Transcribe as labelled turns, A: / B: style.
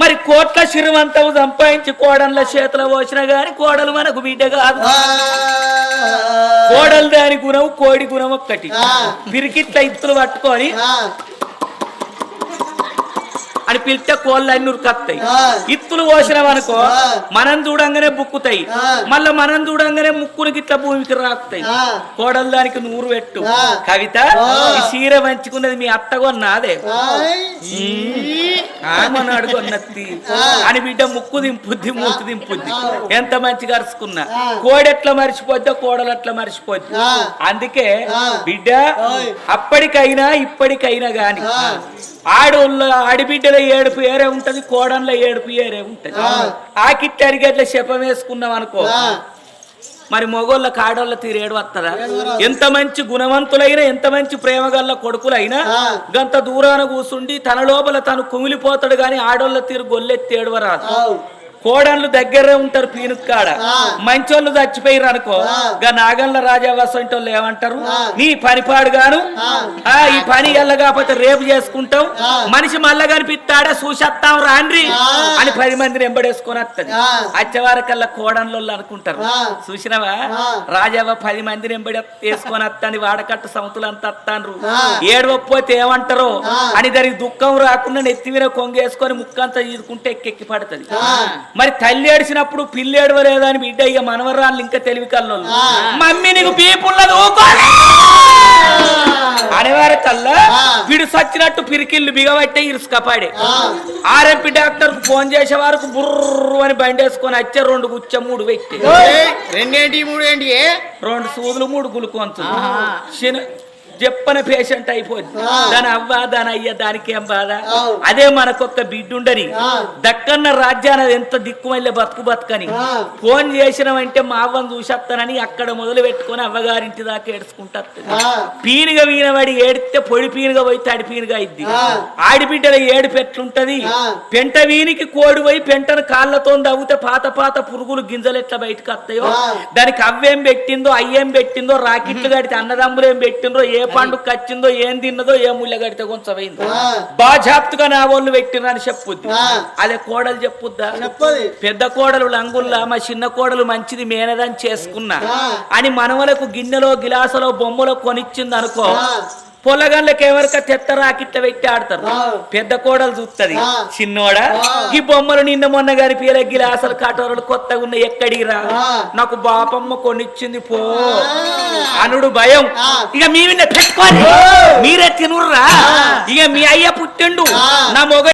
A: మరి కోట్ల శిరవంతం సంపాదించి కోడళ్ళ చేతిలో పోసిన గాని కోడలు మనకు బిడ్డ కాదు. కోడలు దాని గుణం కోడి గుణం ఒక్కటి. పిరికిట్ల ఇత్తులు పట్టుకొని అని పిలిస్తే కోళ్ళు అన్ని ఉరుకత్తాయి. ఇత్తులు పోసినామనుకో మనం చూడంగానే బుక్కుతాయి. మళ్ళా మనం చూడంగానే ముక్కుని గిట్ల భూమికి రాకుతాయి కోడలు దానికి నూరు పెట్టు. కవిత ఈ చీర మంచుకున్నది మీ అత్త కొన్నాదే? ఆమెను అడుగున్నత్తి అని బిడ్డ ముక్కు దింపుద్ది మూతి దింపుద్ది. ఎంత మంచిగా అరుచుకున్నా. కోడి ఎట్లా మర్చిపోద్దో కోడలు అట్లా మర్చిపోద్ది. అందుకే బిడ్డ అప్పటికైనా ఇప్పటికైనా గాని ఆడోళ్ళ ఆడిబిడ్డల ఏడుపు ఏరే ఉంటది కోడన్ల ఏడుపు ఏరే ఉంటది. ఆకిట్టి అరిగేట్ల శపం వేసుకున్నాం అనుకో. మరి మొగోళ్ళకి ఆడోళ్ళ తీరు ఏడు వస్తుందా ఎంత మంచి గుణవంతులైన ఎంత మంచి ప్రేమగల్ల కొడుకులైనా గంత దూరాన కూసుండి తన లోపల తను కుమిలిపోతాడు గాని ఆడోళ్ళ తీరు గొల్లెత్తి ఏడవరాదు కోడన్లు దగ్గరే ఉంటారు పీనుక్ కాడ. మంచోళ్ళు చచ్చిపోయారు అనుకో. గా నాగన్ల రాజా వసంటోళ్ళు ఏమంటారు? నీ పనిపాడు గాను ఆ ఈ పని ఎల్ల కాకపోతే రేపు చేసుకుంటాం. మనిషి మళ్ళా కనిపిస్తాడా చూసేస్తాం రాండ్రి అని పది మందిని ఎంబడేసుకొని వస్తుంది వచ్చేవారకల్లా కోడన్లు అనుకుంటారు. చూసినవా? రాజావ పది మందిని ఎంబడి వేసుకొని వస్తాను వాడకట్టు సముతులంతా వస్తాండ్రు ఏడవపోతే ఏమంటారో? అని దానికి దుఃఖం రాకుండా నెత్తి మీద కొంగేసుకొని ముక్కంతా ఈదుకుంటే ఎక్కెక్కి పడుతుంది. మరి తల్లి ఏడిచినప్పుడు పిల్లి ఏడవలేదా అని బిడ్డ ఇక మనవరాళ్ళు ఇంకా తెలివి కల్లోళ్ళు. మమ్మీ నీకు పీపుల్లదు అనేవారి కల్లా వీడు సచ్చినట్టు పిరికిళ్ళు బిగబట్టే ఇరుసుకపాడే. ఆర్ఎంపీ డాక్టర్కు ఫోన్ చేసే వరకు బుర్రు అని బండేసుకొని వచ్చే రెండు గుచ్చ మూడు పెట్టి.
B: రెండేంటి మూడు ఏంటి
A: రెండు సూదులు మూడు గులుకొంతులు చెప్పని పేషెంట్ అయిపోద్ది దాని అవ్వ దాని అయ్య దానికి ఏం బాధ? అదే మనకొక్క బిడ్డుండని. దక్కన్న రాజ్యాన ఎంత దిక్కుమల్లే బతుకు బతుకని. ఫోన్ చేసినవంటే మా అవ్వని చూసేస్తానని అక్కడ మొదలు పెట్టుకొని అవ్వగారింటి దాకా ఏడ్చుకుంటా పీనుగా వీనవాడి ఏడితే పొడి పీనుగా పోయి తడి పీనుగా అయింది ఆడిబిడ్డల ఏడు పెట్లుంటది పెంట వీనికి కోడి పోయి పెంటను కాళ్ళతో దవ్వుతే పాత పాత పురుగులు గింజలు ఎట్లా బయటకు వస్తాయో? దానికి అవ్వేం పెట్టిందో అయ్యేం పెట్టిందో రాకెట్లు కడితే అన్నదమ్ములు ఏం పెట్టిందో ఏ పండుగ వచ్చిందో ఏం తిన్నదో ఏ ముళ్ళ కడితే కొంచెం అయిందో బాజాప్తుగా నా వాళ్ళు పెట్టినని చెప్పుద్ది. అదే కోడలు చెప్పుద్దా?
B: చెప్పది.
A: పెద్ద కోడలు లంగుల్లా మా చిన్న కోడలు మంచిది మేనదని చేసుకున్నా. అని మనవలకు గిన్నెలో గిలాసలో బొమ్మలో కొనిచ్చింది అనుకో పొలగన్లకి ఎవరిక తెత్త రాకిట్ల పెట్టి ఆడతారు. పెద్ద కోడలు చూస్తుంది చిన్నోడా? ఈ బొమ్మలు నిన్న మొన్న గారి పేర గిలాసలు కటోరలు కొత్తగా ఉన్న ఎక్కడిరా నాకు బాపమ్మ కొనిచ్చింది పో. అనుడు భయం. ఇక మీ మీరే తినుర్రా. ఇక మీ అయ్య పుట్టిండు. నా మొగ